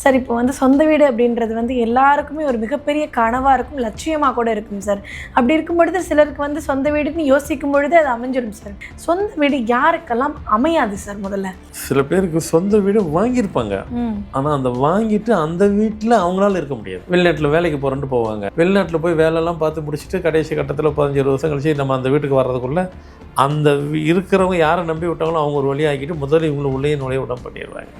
Sir இப்போ வந்து சொந்த வீடு அப்படின்றது வந்து எல்லாருக்குமே ஒரு மிகப்பெரிய கனவாக இருக்கும் லட்சியமாக கூட இருக்கும் சார். அப்படி இருக்கும் பொழுது சிலருக்கு வந்து சொந்த வீடுன்னு யோசிக்கும் பொழுது அது அமைஞ்சிடும் சார். சொந்த வீடு யாருக்கெல்லாம் அமையாது சார் முதல்ல? சில பேருக்கு சொந்த வீடு வாங்கியிருப்பாங்க. ஆனால் அந்த வாங்கிட்டு அந்த வீட்டில் அவங்களால இருக்க முடியாது. வெளிநாட்டில் வேலைக்கு போகிறேன்ட்டு போவாங்க. வெளிநாட்டில் போய் வேலையெல்லாம் பார்த்து முடிச்சுட்டு கடைசி கட்டத்தில் பதினஞ்சு இருபது வருஷம் கழிச்சு நம்ம அந்த வீட்டுக்கு வர்றதுக்குள்ள அந்த இருக்கிறவங்க யாரை நம்பி விட்டாங்களோ அவங்க ஒரு வழி ஆக்கிட்டு முதல்ல இவங்களை உள்ளே நுழைய விட பண்ணிடுவாங்க.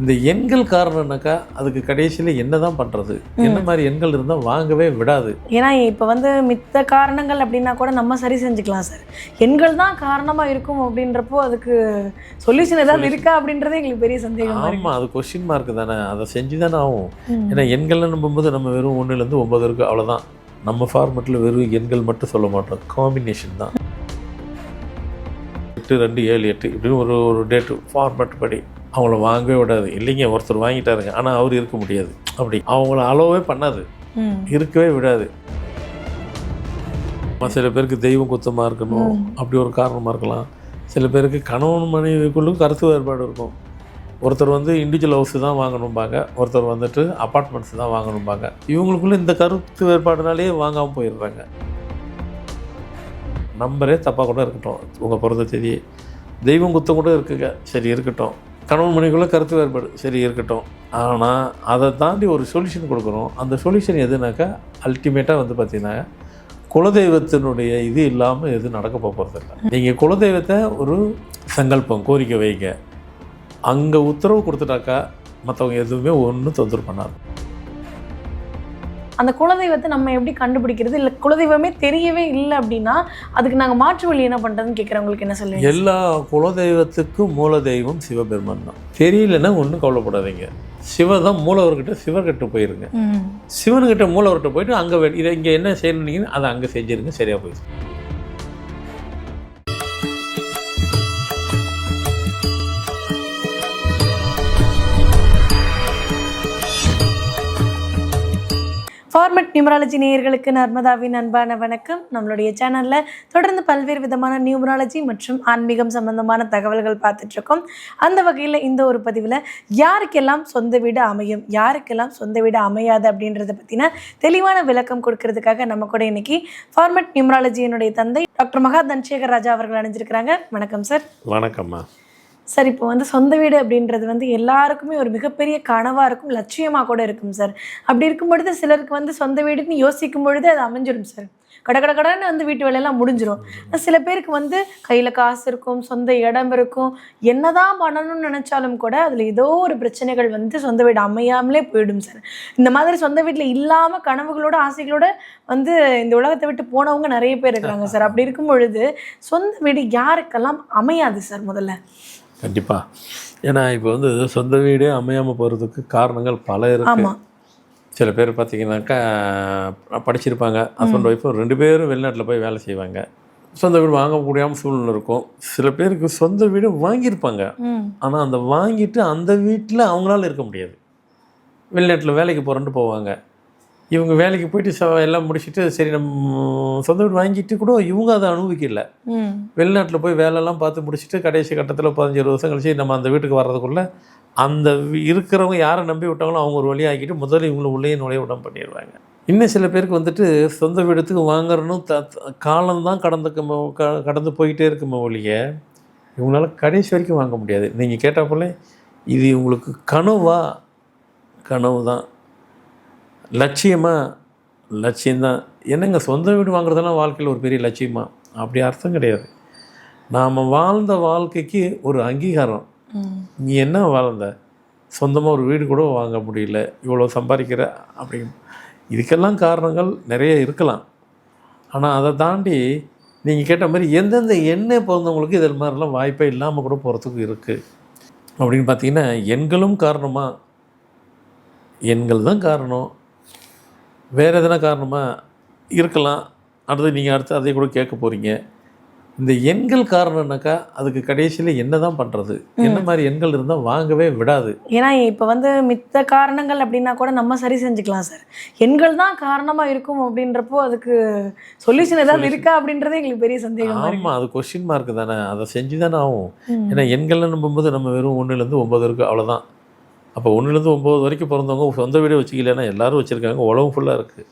இந்த எண்கள் காரணம்னாக்கா அதுக்கு கடைசியில் என்ன தான் பண்ணுறது என்ன மாதிரி எண்கள் இருந்தால் வாங்கவே விடாது. ஏன்னா இப்போ வந்து மித்த காரணங்கள் அப்படின்னா கூட நம்ம சரி செஞ்சுக்கலாம் சார். எண்கள் தான் காரணமாக இருக்கும் அப்படின்றப்போ அதுக்கு சொல்யூஷன் ஏதாவது இருக்கா அப்படின்றதே எங்களுக்கு பெரிய சந்தேகமாக இருக்கு. ஆமாம் அது கொஸ்டின் மார்க் தானே. அதை செஞ்சு தானே ஆகும். ஏன்னா எண்கள்னு நம்பும்போது நம்ம வெறும் ஒன்றுலேருந்து ஒன்பது இருக்குது அவ்வளோதான் நம்ம ஃபார்மெட்டில் வெறும் எண்கள் மட்டும் சொல்ல மாட்டோம். காம்பினேஷன் தான். எட்டு ரெண்டு ஏழு எட்டு இப்படின்னு ஒரு ஒரு டேட்டு ஃபார்மெட் படி. அவங்கள வாங்கவே விடாது. இல்லைங்க ஒருத்தர் வாங்கிட்டாருங்க. ஆனால் அவர் இருக்க முடியாது. அப்படி. அவங்கள அலோவே பண்ணாது. இருக்கவே விடாது. சில பேருக்கு தெய்வம் குத்தமாக இருக்கணும். அப்படி ஒரு காரணமாக இருக்கலாம். சில பேருக்கு கணவன் மனைவிக்குள்ளும் கருத்து வேறுபாடு இருக்கும். ஒருத்தர் வந்து இண்டிவிஜுவல் ஹவுஸ் தான் வாங்கணும்பாங்க. ஒருத்தர் வந்துட்டு அப்பார்ட்மெண்ட்ஸ் தான் வாங்கணும்பாங்க. இவங்களுக்குள்ள இந்த கருத்து வேறுபாடுனாலேயே வாங்காமல் போயிடுறாங்க. நம்பரே தப்பாக கூட இருக்கட்டும். உங்கள் பிறந்த தேதி தெய்வம் குத்தம் கூட இருக்குங்க. சரி இருக்கட்டும். கணவன் மனைவிக்குள்ளே கருத்து வேறுபாடு. சரி இருக்கட்டும். ஆனால் அதை தாண்டி ஒரு சொல்யூஷன் கொடுக்குறோம் அந்த சொல்யூஷன் எதுனாக்கா அல்டிமேட்டாக வந்து பார்த்தீங்கன்னா குலதெய்வத்தினுடைய இது இல்லாமல் எதுவும் நடக்க போகிறதில்ல நீங்கள் குலதெய்வத்தை ஒரு சங்கல்பம் கோரிக்கை வைங்க. அங்கே உத்தரவு கொடுத்துட்டாக்கா மற்றவங்க எதுவுமே ஒன்றும் தொந்தரவு பண்ணாது. அந்த குலதெய்வத்தை நம்ம எப்படி கண்டுபிடிக்கிறது? இல்லை குலதெய்வமே தெரியவே இல்லை அப்படின்னா அதுக்கு நாங்கள் மாற்று வழி என்ன பண்ணுறதுன்னு கேட்குறவங்களுக்கு என்ன சொல்லுவீங்க? எல்லா குலதெய்வத்துக்கும் மூல தெய்வம் சிவபெருமான் தான். தெரியலன்னா ஒன்றும் கவலைப்படாதீங்க. சிவ தான் மூலவர்கிட்ட சிவர்கிட்ட போயிருங்க. ம். சிவனுக்கிட்ட மூலவர்கிட்ட போயிட்டு அங்கே இதை இங்கே என்ன செய்யணுன்னீங்க அதை அங்கே செஞ்சிருங்க சரியாக போயிடுச்சு. கார்மெட் நியூமராலஜி நேயர்களுக்கு நர்மதாவின் அன்பான வணக்கம். நம்மளுடைய சேனலில் தொடர்ந்து பல்வேறு விதமான நியூமராலஜி மற்றும் ஆன்மீகம் சம்பந்தமான தகவல்கள் பார்த்துட்ருக்கோம். அந்த வகையில் இந்த ஒரு பதிவில் யாருக்கெல்லாம் சொந்த வீடு அமையும் யாருக்கெல்லாம் சொந்த வீடு அமையாது அப்படின்றத பற்றின தெளிவான விளக்கம் கொடுக்கறதுக்காக நம்ம கூட இன்னைக்கு ஃபார்மெட் நியூமராலஜியினுடைய தந்தை டாக்டர் மகா தன்சேகர் ராஜா அவர்கள் அணிஞ்சிருக்கிறாங்க. வணக்கம் சார். வணக்கம்மா. சார் இப்போ வந்து சொந்த வீடு அப்படின்றது வந்து எல்லாருக்குமே ஒரு மிகப்பெரிய கனவாக இருக்கும் லட்சியமாக கூட இருக்கும் சார். அப்படி இருக்கும் பொழுது சிலருக்கு வந்து சொந்த வீடுன்னு யோசிக்கும் பொழுது அது அமைஞ்சிடும் சார். கட கட கடன்னு வந்து வீட்டு வேலையெல்லாம் முடிஞ்சிடும் சில பேருக்கு வந்து கையில் காசு இருக்கும் சொந்த இடம் இருக்கும். என்னதான் பண்ணணும்னு நினச்சாலும் கூட அதில் ஏதோ ஒரு பிரச்சனைகள் வந்து சொந்த வீடு அமையாமலே போயிடும் சார். இந்த மாதிரி சொந்த வீட்டில் இல்லாமல் கனவுகளோட ஆசைகளோட வந்து இந்த உலகத்தை விட்டு போனவங்க நிறைய பேர் இருக்கிறாங்க சார். அப்படி இருக்கும் பொழுது சொந்த வீடு யாருக்கெல்லாம் அமையாது சார் முதல்ல? கண்டிப்பாக ஏன்னா இப்போ வந்து சொந்த வீடே அமையாமல் போகிறதுக்கு காரணங்கள் பல இருக்கு. சில பேர் பார்த்தீங்கன்னாக்கா படிச்சிருப்பாங்க. ஹஸ்பண்ட் ஒய்ஃபும் ரெண்டு பேரும் வெளிநாட்டில் போய் வேலை செய்வாங்க. சொந்த வீடு வாங்க முடியாமல் சூழ்நிலை இருக்கும். சில பேருக்கு சொந்த வீடு வாங்கியிருப்பாங்க. ஆனால் அந்த வாங்கிட்டு அந்த வீட்டில் அவங்களால இருக்க முடியாது. வெளிநாட்டில் வேலைக்கு போகிறேன்ட்டு போவாங்க. இவங்க வேலைக்கு போயிட்டு ச எல்லாம் முடிச்சுட்டு சரி நம்ம சொந்த வீடு வாங்கிட்டு கூட இவங்க அதை அனுபவிக்கல. வெளிநாட்டில் போய் வேலையெல்லாம் பார்த்து முடிச்சுட்டு கடைசி கட்டத்தில் பதினஞ்சு இருபது வருஷம் கழிச்சு நம்ம அந்த வீட்டுக்கு வர்றதுக்குள்ள அந்த இருக்கிறவங்க யாரை நம்பி விட்டாங்களோ அவங்க ஒரு வழி ஆக்கிட்டு முதல்ல இவங்களை உள்ளே நுழைய விட பண்ணிடுவாங்க. இன்னும் சில பேருக்கு வந்துட்டு சொந்த வீடத்துக்கு வாங்குறணும் த காலம்தான் கடந்து கடந்து போயிட்டே இருக்குமே ஒழிய இவங்களால கடைசி வரைக்கும் வாங்க முடியாது. நீங்கள் கேட்டால் போல இது உங்களுக்கு கனவா? கனவு தான் லட்சியமா லட்சியம்தான். என்னங்க சொந்த வீடு வாங்குறதெல்லாம் வாழ்க்கையில் ஒரு பெரிய லட்சியமா? அப்படி அர்த்தம் கிடையாது. நாம் வாழ்ந்த வாழ்க்கைக்கு ஒரு அங்கீகாரம். நீ என்ன வாழ்ந்த? சொந்தமாக ஒரு வீடு கூட வாங்க முடியல. இவ்வளோ சம்பாதிக்கிற அப்படி இதுக்கெல்லாம் காரணங்கள் நிறைய இருக்கலாம். ஆனால் அதை தாண்டி நீங்கள் கேட்ட மாதிரி எந்தெந்த எண்ணெய் பிறந்தவங்களுக்கு இதில் மாதிரிலாம் வாய்ப்பே இல்லாமல் கூட போகிறதுக்கு இருக்குது அப்படின்னு பார்த்தீங்கன்னா எண்களும் காரணமாக எண்கள் தான் காரணம். வேறு எதனா காரணமாக இருக்கலாம். அடுத்து நீங்கள் அடுத்து அதை கூட கேட்க போகிறீங்க இந்த எண்கள் காரணம்னாக்கா அதுக்கு கடைசியில் என்ன தான் பண்ணுறது என்ன மாதிரி எண்கள் இருந்தால் வாங்கவே விடாது. ஏன்னா இப்போ வந்து மித்த காரணங்கள் அப்படின்னா கூட நம்ம சரி செஞ்சுக்கலாம் சார். எண்கள் தான் காரணமாக இருக்கும் அப்படின்றப்போ அதுக்கு சொல்யூஷன் ஏதாவது இருக்கா அப்படின்றதே எங்களுக்கு பெரிய சந்தேகமாக இருக்கு. ஆமாம் அது கொஸ்டின் மார்க் தானே. அதை செஞ்சு தானே ஆகும். ஏன்னா எண்கள்னு நம்பும்போது நம்ம வெறும் ஒன்றுலேருந்து ஒம்பது இருக்குது அவ்வளோதான் அப்போ ஒன்றுலேருந்து ஒம்பது வரைக்கும் பிறந்தவங்க சொந்த வீடே வச்சுக்கலைன்னா எல்லாரும் வச்சுருக்காங்க. உலகம் ஃபுல்லாக இருக்குது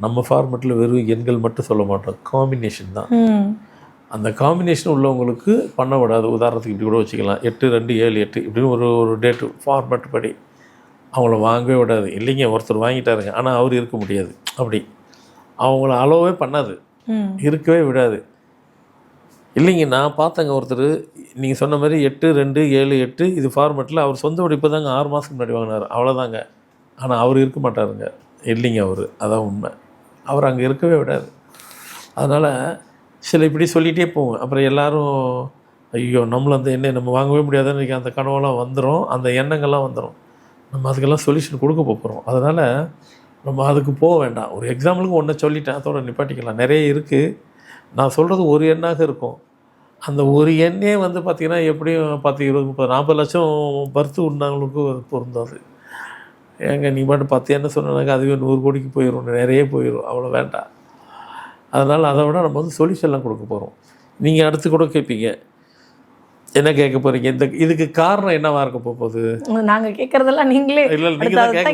நம்ம ஃபார்மெட்டில் வெறும் எண்கள் மட்டும் சொல்ல மாட்டோம். காம்பினேஷன் தான். அந்த காம்பினேஷன் உள்ளவங்களுக்கு பண்ண விடாது. உதாரணத்துக்கு இப்படி கூட வச்சுக்கலாம். எட்டு ரெண்டு ஏழு எட்டு இப்படின்னு ஒரு ஒரு டேட்டு ஃபார்மேட் படி அவங்கள வாங்கவே விடாது. இல்லைங்க ஒருத்தர் வாங்கிட்டாருங்க. ஆனால் அவர் இருக்க முடியாது. அப்படி. அவங்கள அலோவே பண்ணாது. இருக்கவே விடாது. இல்லைங்க நான் பார்த்தேங்க ஒருத்தர் நீங்கள் சொன்ன மாதிரி எட்டு ரெண்டு ஏழு எட்டு இது ஃபார்மேட்டில் அவர் சொந்த உடைப்பு தாங்க ஆறு மாதத்துக்கு முன்னாடி வாங்கினார். அவ்வளோதாங்க ஆனால் அவர் இருக்க மாட்டாருங்க. இல்லைங்க அவர். அதான் உண்மை. அவர் அங்கே இருக்கவே விடாது. அதனால் சில இப்படி சொல்லிகிட்டே போவோம். அப்புறம் எல்லோரும் ஐயோ நம்மளும் அந்த எண்ணெய் நம்ம வாங்கவே முடியாதுன்னு அந்த கனவெல்லாம் வந்துடும் அந்த எண்ணங்கள்லாம் வந்துடும் நம்ம அதுக்கெல்லாம் சொல்யூஷன் கொடுக்க போகிறோம் அதனால் நம்ம அதுக்கு போக வேண்டாம். ஒரு எக்ஸாம்பிளுக்கு ஒன்றை சொல்லிட்டேன். அதோட நிப்பாட்டிக்கலாம். நிறைய இருக்குது நான் சொல்கிறது ஒரு எண்ணாக இருக்கும். அந்த ஒரு எண்ணே வந்து பார்த்திங்கன்னா எப்படியும் பத்து இருபது முப்பது நாற்பது லட்சம் பருத்து உண்டாங்களுக்கு பொருந்தாது. ஏங்க நீ பாட்டு பத்து எண்ணெய் சொன்னாக்க அதுவே நூறு கோடிக்கு போயிடும் நிறைய போயிடும் அவ்வளோ வேண்டாம். அதனால் அதை விட நம்ம வந்து சொல்யூஷன்லாம் கொடுக்க போகிறோம் நீங்கள் அடுத்து கூட கேட்பீங்க என்ன கேட்க போகிறீங்க இந்த இதுக்கு காரணம் என்னவா இருக்க போகுது? நாங்க கேட்கறதெல்லாம் நீங்களே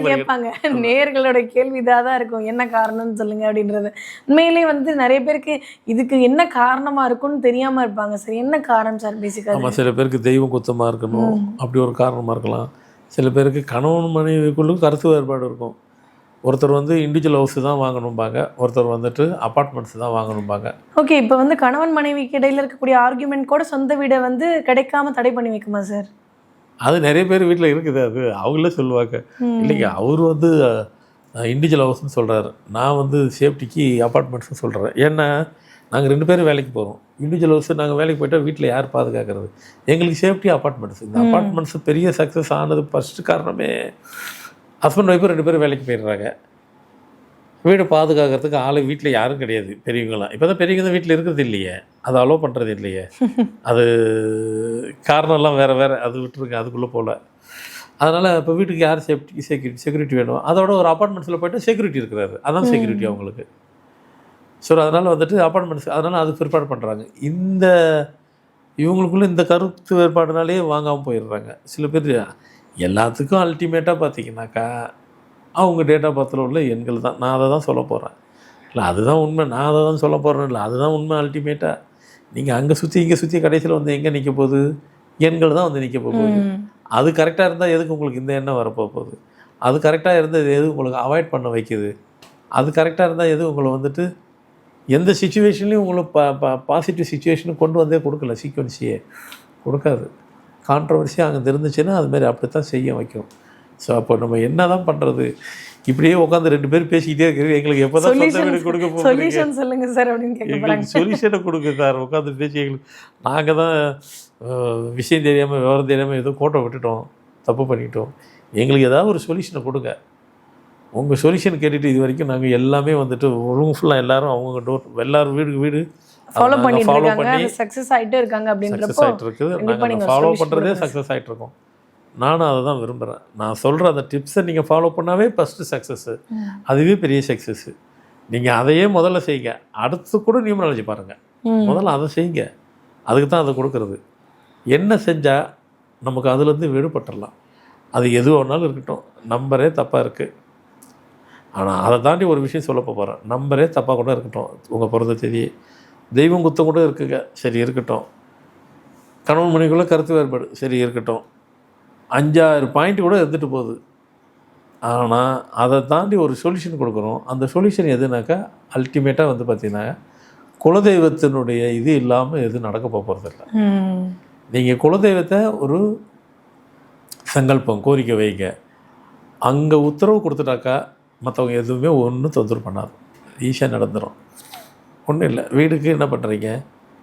கேட்பாங்க. நேயர்களோட கேள்வி இதாக தான் இருக்கும். என்ன காரணம்னு சொல்லுங்க அப்படின்றது. உண்மையிலேயே வந்து நிறைய பேருக்கு இதுக்கு என்ன காரணமா இருக்கும்னு தெரியாம இருப்பாங்க. சார் என்ன காரணம் சார் பேசிக்காக ஆமாம் சில பேருக்கு தெய்வம் குத்தமாக இருக்கணும். அப்படி ஒரு காரணமாக இருக்கலாம். சில பேருக்கு கணவன் மனைவிக்குள்ளும் கருத்து வேறுபாடு இருக்கும். ஒருத்தர் வந்து இண்டிவிஜுவல் ஹவுஸ் தான் வாங்கணும்பாங்க ஒருத்தர் வந்துட்டு அப்பார்ட்மெண்ட்ஸ் தான் வாங்கணும்பாங்க. ஓகே இப்போ வந்து கணவன் மனைவிக்கு இடையில இருக்கக்கூடிய ஆர்குமெண்ட் கூட சொந்த வீடை வந்து கிடைக்காம தடை பண்ணி வைக்குமா சார் அது நிறைய பேர் வீட்டில் இருக்குது அது அவங்களே சொல்லுவாங்க. இல்லைங்க அவர் வந்து இண்டிவிஜுவல் ஹவுஸ்னு சொல்கிறாரு நான் வந்து சேஃப்டிக்கு அப்பார்ட்மெண்ட்ஸ்னு சொல்கிறேன் ஏன்னா நாங்கள் ரெண்டு பேரும் வேலைக்கு போகிறோம் இண்டிவிஜுவல் ஹவுஸ் நாங்கள் வேலைக்கு போயிட்டா வீட்டில் யார் பாதுகாக்கிறது? எங்களுக்கு சேஃப்டி அப்பார்ட்மெண்ட்ஸ் இந்த அப்பார்ட்மெண்ட்ஸ் பெரிய சக்ஸஸ் ஆனது ஃபஸ்ட்டு காரணமே ஹஸ்பண்ட் ஒய்ஃபு ரெண்டு பேரும் வேலைக்கு போயிடுறாங்க. வீடு பாதுகாக்கிறதுக்கு ஆள் வீட்டில் யாரும் கிடையாது பெரியவங்களாம் இப்போ தான் பெரியவங்க தான் வீட்டில் இருக்கிறது இல்லையே. அதை அலோவ் பண்ணுறது இல்லையே. அது காரணம்லாம் வேறு வேறு அது விட்டுருங்க அதுக்குள்ளே போகல அதனால் இப்போ வீட்டுக்கு யார் சேஃப்டி செக்யூரிட்டி செக்யூரிட்டி வேணும்? அதோட ஒரு அப்பார்ட்மெண்ட்ஸில் போய்ட்டு செக்யூரிட்டி இருக்கிறாரு. அதான் செக்யூரிட்டி அவங்களுக்கு. ஸோ அதனால் வந்துட்டு அப்பார்ட்மெண்ட்ஸ் அதனால் அது ப்ரிப்பேர் பண்ணுறாங்க இந்த இவங்களுக்குள்ள இந்த கருத்து வேறுபாடுனாலே வாங்காமல் போயிடுறாங்க. சில பேர் எல்லாத்துக்கும் அல்டிமேட்டாக பார்த்தீங்கன்னாக்கா அவங்க டேட்டா பர்த்தில் உள்ள எண்கள் தான். நான் அதை தான் சொல்ல போகிறேன் இல்லை அதுதான் உண்மை. நான் அதை தான் சொல்ல போகிறேன் இல்லை அதுதான் உண்மை அல்டிமேட்டாக நீங்கள் அங்கே சுற்றி இங்கே சுற்றி கடைசியில் வந்து எங்கே நிற்க போகுது? எண்கள் தான் வந்து நிற்க போகுது. அது கரெக்டாக இருந்தால் எதுக்கு உங்களுக்கு இந்த எண்ணம் வரப்போ போகுது? அது கரெக்டாக இருந்தால் எது உங்களுக்கு அவாய்ட் பண்ண வைக்குது? அது கரெக்டாக இருந்தால் எது உங்களை வந்துட்டு எந்த சுச்சுவேஷன்லையும் உங்களை பா பாசிட்டிவ் சுச்சுவேஷனும் கொண்டு வந்தே கொடுக்கல. சீக்வன்சியே கொடுக்காது. கான்ட்ரவர்சியாக அங்கே இருந்துச்சுன்னா அது மாதிரி அப்படி தான் செய்ய வைக்கும். ஸோ அப்போ நம்ம என்ன தான் பண்ணுறது இப்படியே உட்காந்து ரெண்டு பேர் பேசிக்கிட்டே இருக்கிறது எங்களுக்கு எப்போ தான் சொந்த வீடு கொடுக்க போகிறீங்க சொல்யூஷன் சொல்லுங்க சார் அப்படின்னு எங்களுக்கு சொல்யூஷனை கொடுங்க சார் உட்காந்து பேசி எங்களுக்கு நாங்கள் தான் விஷயம் தெரியாமல் விவரம் தெரியாமல் ஏதோ கோட்டை விட்டுட்டோம். தப்பு பண்ணிட்டோம். எங்களுக்கு ஏதாவது ஒரு சொல்யூஷனை கொடுங்க. உங்கள் சொல்யூஷன் கேட்டுட்டு இது வரைக்கும் நாங்கள் எல்லாமே வந்துட்டு ரூம் ஃபுல்லாக எல்லாரும் அவங்க டோர் எல்லாரும் வீடுக்கு வீடு ஃபாலோ பண்ணிட்டு இருக்காங்க. சக்ஸஸ் ஆயிட்டே இருக்காங்க அப்படின்றப்போ ஆகிட்டு இருக்குது. நாங்கள் நீங்க ஃபாலோ பண்ணுறதே. சக்ஸஸ் ஆகிட்டு இருக்கோம். நானும் அதை தான் விரும்புகிறேன் நான் சொல்கிற அந்த டிப்ஸை நீங்கள் ஃபாலோ பண்ணாவே ஃபஸ்ட்டு சக்ஸஸ்ஸு அதுவே பெரிய சக்ஸஸ்ஸு நீங்கள் அதையே முதல்ல செய்யுங்க. அடுத்து கூட நியூமராலஜி பாருங்கள். முதல்ல அதை செய்யுங்க. அதுக்கு தான் அதை கொடுக்கறது. என்ன செஞ்சால் நமக்கு அதுலேருந்து விடுபட்டுடலாம் அது எது வேணாலும் இருக்கட்டும். நம்பரே தப்பாக இருக்குது ஆனால் அதை தாண்டி ஒரு விஷயம் சொல்ல போகிறேன் நம்பரே தப்பாக கூட இருக்கட்டும். உங்கள் பிறந்த தேதி தெய்வம் குத்தம் கூட இருக்குங்க. சரி இருக்கட்டும். கணவன் மனைவிக்குள்ளே கருத்து வேறுபாடு. சரி இருக்கட்டும். அஞ்சாறு பாயிண்ட் கூட இருந்துட்டு போகுது. ஆனால் அதை தாண்டி ஒரு சொல்யூஷன் கொடுக்குறோம். அந்த சொல்யூஷன் எதுனாக்கா அல்டிமேட்டாக வந்து பார்த்திங்கன்னா குலதெய்வத்தினுடைய இது இல்லாமல் எதுவும் நடக்க போகிறதில்ல. நீங்கள் குலதெய்வத்தை ஒரு சங்கல்பம் கோரிக்கை வைங்க. அங்கே உத்தரவு கொடுத்துட்டாக்கா மற்றவங்க எதுவுமே ஒன்றும் தொந்தரவு பண்ணாது. ஈஸியாக நடந்துடும் ஒன்றும் இல்லை. வீடுக்கு என்ன பண்ணுறீங்க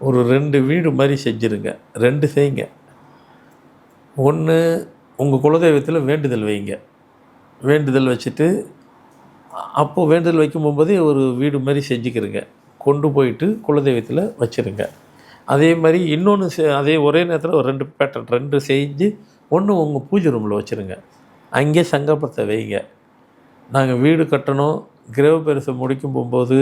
ஒரு ரெண்டு வீடு மாதிரி செஞ்சுருங்க. ரெண்டு செய்யுங்க. ஒன்று உங்கள் குலதெய்வத்தில் வேண்டுதல் வைங்க. வேண்டுதல் வச்சுட்டு அப்போது வேண்டுதல் வைக்கும் போகும்போதே ஒரு வீடு மாதிரி செஞ்சுக்கிறங்க கொண்டு போயிட்டு குலதெய்வத்தில் வச்சுருங்க. அதே மாதிரி இன்னொன்று அதே ஒரே நேரத்தில் ஒரு ரெண்டு பேட்டர்ன் ரெண்டு செஞ்சு ஒன்று உங்கள் பூஜை ரூமில் வச்சுருங்க. அங்கே சங்கப்பத்தை வைங்க. நாங்கள் வீடு கட்டணும். கிரக பெருசை முடிக்கும் போகும்போது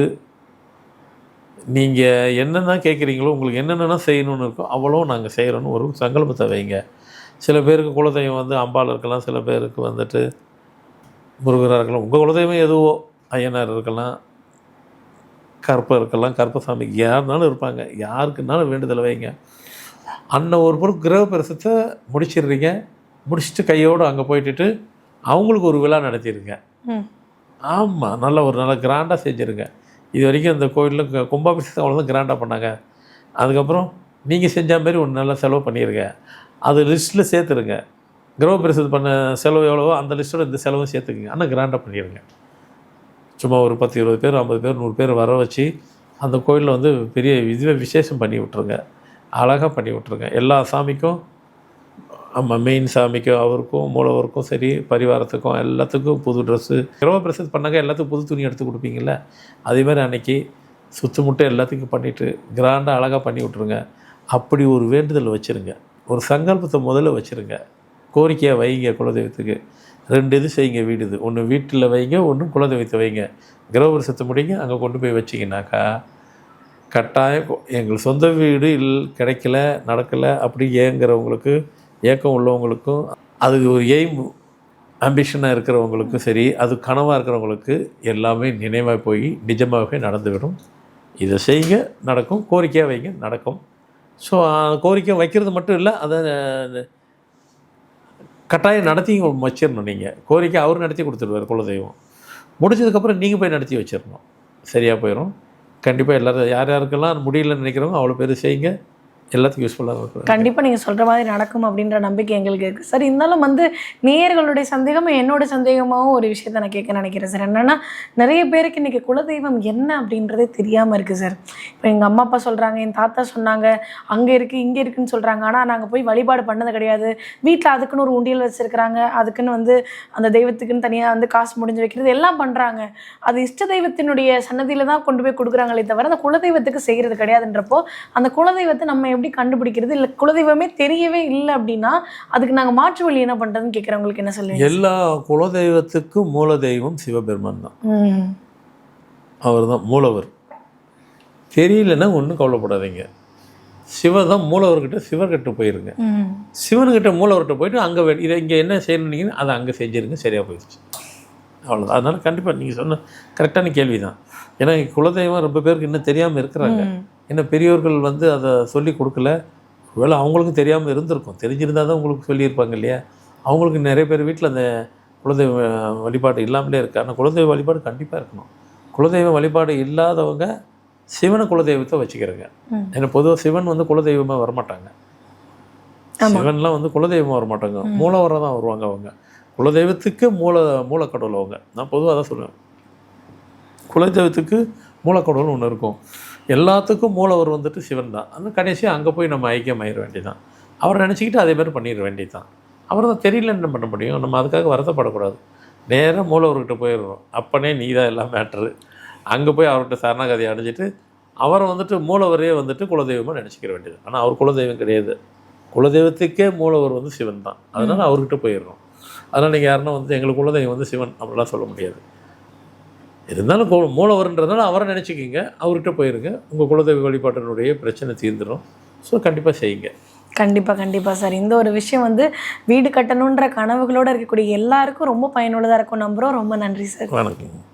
நீங்கள் என்னென்ன கேட்குறீங்களோ உங்களுக்கு என்னென்ன செய்யணும்னு இருக்கோ அவ்வளோ நாங்கள் செய்கிறோன்னு ஒரு சங்கல்பத்தை வைங்க. சில பேருக்கு குலதெய்வம் வந்து அம்பாள் இருக்கலாம் சில பேருக்கு வந்துட்டு முருகராக இருக்கலாம் உங்கள் குலதெய்வம் எதுவோ ஐயனார் இருக்கலாம் கற்ப இருக்கலாம் கற்பசாமி யாருனாலும் இருப்பாங்க. யாருக்குனாலும் வேண்டுதல் வைங்க. அன்ன ஒரு பொருள் கிரக பிரசத்தை முடிச்சிடுறீங்க. முடிச்சுட்டு கையோடு அங்கே போயிட்டுட்டு அவங்களுக்கு ஒரு விழா நடத்திடுங்க. ஆமாம் நல்ல ஒரு நல்ல கிராண்டாக செஞ்சுருங்க. இது வரைக்கும் அந்த கோயிலில் கும்பாபிஷேகம் அவ்வளோதான் கிராண்டாக பண்ணாங்க. அதுக்கப்புறம் நீங்கள் செஞ்ச மாதிரி ஒன்று நல்லா செலவு பண்ணிடுங்க அது லிஸ்ட்டில் சேர்த்துருங்க. கிரகப்பிரசத்து பண்ண செலவு எவ்வளவோ அந்த லிஸ்ட்டோட இந்த செலவும் சேர்த்துக்குங்க. ஆனால் கிராண்டாக பண்ணிடுங்க சும்மா ஒரு பத்து இருபது பேர் ஐம்பது பேர் நூறு பேர் வர வச்சு அந்த கோயிலில் வந்து பெரிய இதுவே விசேஷம் பண்ணி விட்ருங்க அழகாக பண்ணி விட்ருங்க எல்லா சாமிக்கும் ஆமாம் மெயின் சாமிக்கும் அவருக்கும் மூலவருக்கும் சரி பரிவாரத்துக்கும் எல்லாத்துக்கும் புது ட்ரெஸ்ஸு கிரக பிரசத் பண்ணாங்க எல்லாத்துக்கும் புது துணி எடுத்து கொடுப்பீங்கள அதே மாதிரி அன்னைக்கு சுத்தமுட்டை எல்லாத்துக்கும் பண்ணிவிட்டு கிராண்டாக அழகாக பண்ணி விட்ருங்க அப்படி ஒரு வேண்டுதல் வச்சுருங்க. ஒரு சங்கல்பத்தை முதல்ல வச்சுருங்க. கோரிக்கையாக வைங்க குலதெய்வத்துக்கு. ரெண்டு இது செய்யுங்க வீடு இது. ஒன்று வீட்டில் வைங்க ஒன்று குலதெய்வத்தை வைங்க. கிரகபிரசத்தை முடிங்க அங்கே கொண்டு போய் வச்சிங்கனாக்கா கட்டாயம் எங்கள் சொந்த வீடு இல் கிடைக்கல நடக்கலை அப்படி ஏங்குறவங்களுக்கு ஏக்கம் உள்ளவங்களுக்கும் அது ஒரு எய்ம் ஆம்பிஷனாக இருக்கிறவங்களுக்கும் சரி அது கனவாக இருக்கிறவங்களுக்கு எல்லாமே நினைவாக போய் நிஜமாகவே நடந்துவிடும். இதை செய்யுங்க நடக்கும். கோரிக்கையாக வைங்க நடக்கும். ஸோ கோரிக்கை வைக்கிறது மட்டும் இல்லை அதை கட்டாயம் நடத்தி வச்சிடணும் நீங்கள் கோரிக்கை அவர் நடத்தி கொடுத்துருவார் குலதெய்வம். முடிச்சதுக்கப்புறம் நீங்கள் போய் நடத்தி வச்சிடணும் சரியாக போயிடும் கண்டிப்பாக எல்லோரும் யார் யாருக்கெல்லாம் முடியலன்னு நினைக்கிறவங்க அவ்வளோ பேர் செய்யுங்க. எல்லாத்துக்கும் யூஸ்ஃபுல்லாக இருக்கும். கண்டிப்பாக நீங்கள் சொல்கிற மாதிரி நடக்கும் அப்படின்ற நம்பிக்கை எங்களுக்கு இருக்குது சார் இருந்தாலும் வந்து நேயர்களுடைய சந்தேகமும் என்னோட சந்தேகமாகவும் ஒரு விஷயத்த நான் கேட்க நினைக்கிறேன் சார் என்னென்னா நிறைய பேருக்கு இன்றைக்கி குலதெய்வம் என்ன அப்படின்றதே தெரியாமல் இருக்குது சார் இப்போ எங்கள் அம்மா அப்பா சொல்கிறாங்க என் தாத்தா சொன்னாங்க அங்கே இருக்குது இங்கே இருக்குதுன்னு சொல்கிறாங்க ஆனால் நாங்கள் போய் வழிபாடு பண்ணது கிடையாது. வீட்டில் அதுக்குன்னு ஒரு உண்டியல் வச்சுருக்கிறாங்க. அதுக்குன்னு வந்து அந்த தெய்வத்துக்குன்னு தனியாக வந்து காசு முடிஞ்சு வைக்கிறது எல்லாம் பண்ணுறாங்க அது இஷ்ட தெய்வத்தினுடைய சன்னதியில் தான் கொண்டு போய் கொடுக்குறாங்களே தவிர அந்த குலதெய்வத்துக்கு செய்கிறது கிடையாதுன்றப்போ அந்த குலதெய்வத்தை நம்ம எப்படி கண்டுபிடிக்கிறது? இல்லை குலதெய்வமே தெரியவே இல்லை அப்படின்னா அதுக்கு நாங்கள் மாற்று வழி என்ன பண்ணுறதுன்னு கேட்குறவங்களுக்கு என்ன சொல்லுவீங்க? எல்லா குலதெய்வத்துக்கும் மூல தெய்வம் சிவபெருமான் தான். அவர் தான் மூலவர். தெரியலன்னா ஒன்றும் கவலைப்படாதீங்க. சிவ தான் மூலவர்கிட்ட சிவர்கிட்ட போயிருங்க. ம். சிவனுக்கிட்ட மூலவர்கிட்ட போயிட்டு அங்கே இதை இங்கே என்ன செய்யணுன்னீங்கன்னு அதை அங்கே செஞ்சிருங்க சரியாக போயிடுச்சு அவ்வளோதான் அதனால் கண்டிப்பாக நீங்கள் சொன்ன கரெக்டான கேள்வி தான் ஏன்னா குலதெய்வம் ரொம்ப பேருக்கு இன்னும் தெரியாமல் இருக்கிறாங்க. ஏன்னா பெரியவர்கள் வந்து அதை சொல்லி கொடுக்கல. ஒருவேளை அவங்களுக்கும் தெரியாமல் இருந்திருக்கும். தெரிஞ்சிருந்தால் தான் உங்களுக்கு சொல்லியிருப்பாங்க இல்லையா? அவங்களுக்கு நிறைய பேர் வீட்டில் அந்த குலதெய்வ வழிபாடு இல்லாமலே இருக்கு. ஆனால் குலதெய்வ வழிபாடு கண்டிப்பாக இருக்கணும். குலதெய்வ வழிபாடு இல்லாதவங்க சிவனை குலதெய்வத்தை வச்சுக்கிறங்க. ஏன்னா பொதுவாக சிவன் வந்து குலதெய்வமாக வரமாட்டாங்க. சிவன்லாம் வந்து குலதெய்வமாக வரமாட்டாங்க. மூலவராக தான் வருவாங்க அவங்க. குலதெய்வத்துக்கு மூல மூலக்கடவுள் அவங்க. நான் பொதுவாக தான் சொல்லுவேன் குலதெய்வத்துக்கு மூலக்கடவுள் ஒன்று இருக்கும். எல்லாத்துக்கும் மூலவர் வந்துட்டு சிவன் தான். அந்த கடைசியாக அங்கே போய் நம்ம ஐக்கியம் ஆயிட வேண்டியதான் அவரை நினச்சிக்கிட்டு அதே மாதிரி பண்ணிட வேண்டியதுதான். அவர் தான் தெரியலன்னு என்ன பண்ண முடியும். நம்ம அதுக்காக வருத்தப்படக்கூடாது. நேராக மூலவர்கிட்ட போயிடுறோம். அப்பனே நீ தான் எல்லாம் மேட்ரு அங்கே போய் அவர்கிட்ட சரணாகதி அடைஞ்சிட்டு அவரை வந்துட்டு மூலவரே வந்துட்டு குலதெய்வமாக நினச்சிக்கிற வேண்டியது ஆனால் அவர் குலதெய்வம் கிடையாது. குலதெய்வத்துக்கே மூலவர் வந்து சிவன் தான். அதனால் அவர்கிட்ட போயிடுறோம். அதனால் நீங்கள் யாருன்னா வந்து எங்களுக்கு குலதெய்வம் வந்து சிவன் அப்படிலாம் சொல்ல முடியாது. இருந்தாலும் கு- மூலவர்ன்றதுனால அவரை நினச்சிக்கிங்க. அவர்கிட்ட போயிருங்க. உங்கள் குலதெய்வ வழிபாட்டினுடைய பிரச்சனை தீர்ந்துடும் ஸோ கண்டிப்பாக செய்யுங்க. கண்டிப்பாக கண்டிப்பாக சார். இந்த ஒரு விஷயம் வந்து வீடு கட்டணுன்ற கனவுகளோடு இருக்கக்கூடிய எல்லாருக்கும் ரொம்ப பயனுள்ளதாக இருக்கும். நம்புகிறோம் ரொம்ப நன்றி சார். வணக்கம்